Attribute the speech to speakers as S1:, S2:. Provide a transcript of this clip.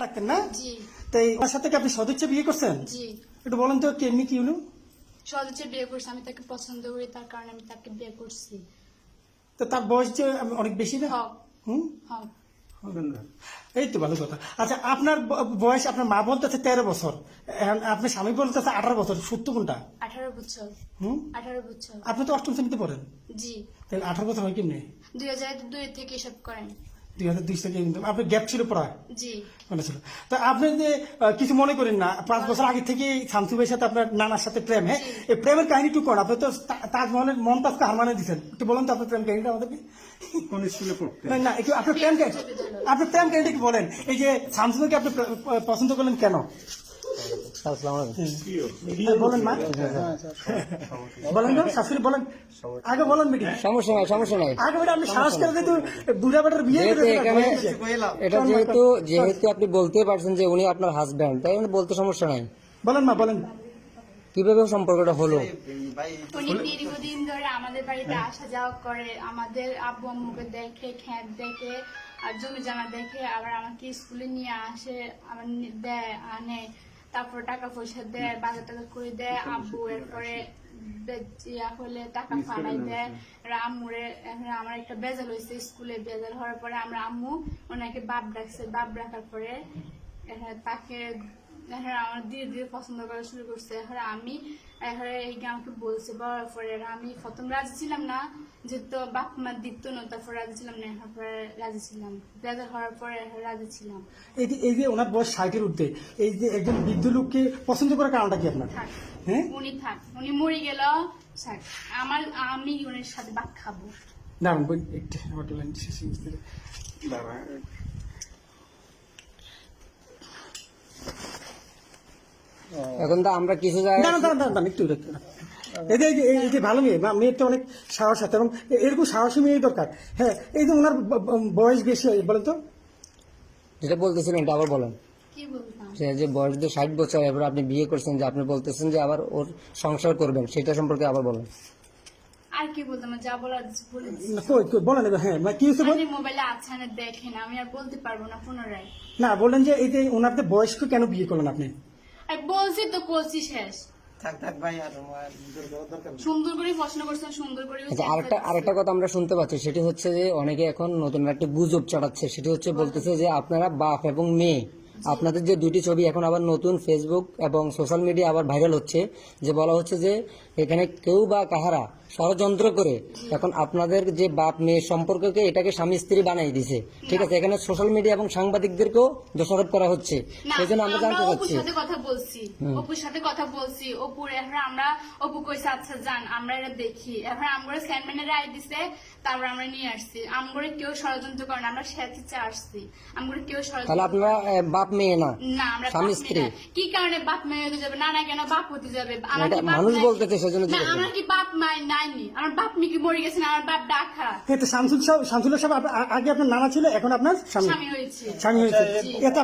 S1: থাকতেন না? তাই ওনার সাথে কি আপনি সদিচ্ছা বিয়ে করছেন? একটু বলেন তো কেমনি কি হলো
S2: সহজে বিয়ে করছি আমি তাকে পছন্দ করি তার কারণে আমি তাকে বিয়ে করছি।
S1: তো তার বয়স যে অনেক বেশি না? হুম? এই তো ভালো কথা। আচ্ছা আপনার বয়স আপনার মা বলতেছে তেরো বছর। আপনার স্বামী বলতেছে আঠারো বছর। সত্য কোনটা?
S2: আঠারো বছর।
S1: হুম?
S2: আঠারো বছর।
S1: আপনি তো অষ্টম শ্রেণীতে পড়েন।
S2: জি।
S1: তাহলে আঠারো বছর হয় কেমনি?
S2: দুই হাজার দুই থেকে এসব করেন।
S1: দুই হাজার দুই থেকে কিন্তু। আপনার গ্যাপ ছিল প্রায়। মনে ছিল। তো আপনি যে কিছু মনে করেন না পাঁচ বছর আগে থেকে শামসু ভাইয়ের সাথে আপনার নানার সাথে প্রেম হ্যাঁ? এই প্রেমের কাহিনী একটু কোন। আপনি তো তাজমহলের মমতাজকে দিচ্ছেন একটু বলুন তো আপনার প্রেম কাহিনীটা আমাদেরকে।
S3: কোন স্কুলে
S1: না না একটু আপনার প্রেম কাহিনী আপনার প্রেম কাহিনীটা কি বলেন। এই যে শামসু ভাইকে আপনি পছন্দ করলেন কেন? বলেন মা বলেন তো শাশুড়ি বলেন আগে বলেন মিটি
S4: সমস্যা নাই সমস্যা নাই।
S1: আগে বেটা আপনি সাহস করে যেহেতু বুড়া বেটার বিয়ে
S4: যেহেতু এটা যেহেতু যেহেতু আপনি বলতে পারছেন যে উনি আপনার হাজব্যান্ড তাই বলতে সমস্যা নাই।
S1: বলেন মা বলেন।
S4: কীভাবে সম্পর্কটা হলো?
S2: উনি দীর্ঘদিন ধরে আমাদের বাড়িতে আসা যাওয়া করে আমাদের আব্বু আম্মুকে দেখে খ্যাত দেখে আর জমি জমা দেখে আবার আমাকে স্কুলে নিয়ে আসে আমার দেয় আনে। তারপর টাকা পয়সা দেয় বাজার টাকা করে দেয় আব্বু এরপরে ইয়া হলে টাকা ফালাই দেয়। আর আম্মুরে এখন আমার একটা বেজাল হয়েছে স্কুলে বেজাল হওয়ার পরে আমরা আম্মু ওনাকে বাপ ডাকছে। বাপ ডাকার পরে তাকে এখন আমার ধীরে ধীরে পছন্দ করা শুরু করছে। এখন আমি এখন এই আমাকে বলছে বলার পরে আমি প্রথম রাজি ছিলাম না যেহেতু বাপ মা দিত না তারপর রাজি ছিলাম না এখন পরে রাজি ছিলাম। বেজাল হওয়ার পরে এখন রাজি ছিলাম।
S1: এই যে এই যে ওনার বয়স ষাটের উঠতে এই যে একজন বৃদ্ধ লোককে পছন্দ করার কারণটা কি আপনার?
S2: থাক
S1: হ্যাঁ?
S2: উনি থাক উনি মরে গেল আমার আমি উনির সাথে ভাত খাব।
S1: দাঁড়ান বই একটু হোটেল লাইন শেষে গেছে।
S4: এখন তো আমরা কিছু জায়গায়
S1: একটু এই যে এই যে- ভালো মেয়ে মেয়ের তো অনেক সাহস আছে এবং এরকম সাহসী মেয়ে দরকার। হ্যাঁ এই যে ওনার বয়স বেশি হয় বলেন তো।
S4: যেটা বলতেছিলেন এটা আবার বলেন।
S2: কি
S4: যে যে বয়স যে ষাট বছর এবার আপনি বিয়ে করছেন যে আপনি বলতেছেন যে আবার ওর সংসার করবেন সেটা সম্পর্কে আবার বলেন।
S2: আর কি বলতাম যা বলার বলে
S1: না, কই কই বলেন হ্যাঁ মানে কি হচ্ছে বল-
S2: মোবাইলে আছে না দেখেন আমি আর বলতে পারব না পুনরায়।
S1: না বললেন যে এই যে ওনার বয়স্ক কেন বিয়ে করলেন আপনি?
S2: বলছি তো করছি শেষ।
S5: থাক থাক ভাই আর আমার দরকার নেই।
S2: সুন্দর করে প্রশ্ন করছেন সুন্দর করে
S4: আচ্ছা আরেকটা আরেকটা কথা আমরা শুনতে পাচ্ছি সেটি হচ্ছে যে অনেকে এখন নতুন একটা গুজব চড়াচ্ছে সেটি হচ্ছে বলতেছে যে আপনারা বাপ এবং মেয়ে আপনাদের যে দুটি ছবি এখন আবার নতুন ফেসবুক এবং সোশ্যাল মিডিয়া আবার ভাইরাল হচ্ছে যে বলা হচ্ছে যে এখানে কেউ বা কাহারা ষড়যন্ত্র করে এখন আপনাদের যে বাপ মেয়ে সম্পর্ককে এটাকে স্বামী স্ত্রী বানাই দিছে। ঠিক আছে এখানে সোশ্যাল মিডিয়া এবং সাংবাদিকদেরকেও দোষারোপ করা হচ্ছে। সেই জন্য আমরা জানতে চাচ্ছি।
S2: সাথে কথা বলছি। অপুর সাথে কথা বলছি। অপুর এখন আমরা অপু কইছে আচ্ছা যান আমরা এটা দেখি। এখন আমরা স্যান্ডম্যানের রায় দিছে তারপর আমরা নিয়ে আসছি। আমগরে কেউ ষড়যন্ত্র করে না আমরা স্বেচ্ছা আসছি। আমগরে কেউ
S4: তাহলে আপনারা আহ, বাপ মেয়ে না স্বামী স্ত্রী।
S2: কি কারণে বাপ মেয়ে হতে যাবে? না না কেন বাপ হতে যাবে? আমার
S4: এটা মানুষ
S2: বলতে
S4: বলতেছে সেজন্য
S2: আমার কি বাপ মা নাইনি আমার বাপ মি কি মরে গেছে না আমার বাপ ডাকা
S1: হ্যাঁ তো শামসুল সাহেব শামসুল সাহেব আগে আপনার নানা ছিল এখন আপনার স্বামী।
S2: স্বামী হয়েছে।
S1: স্বামী হয়েছে। আপনি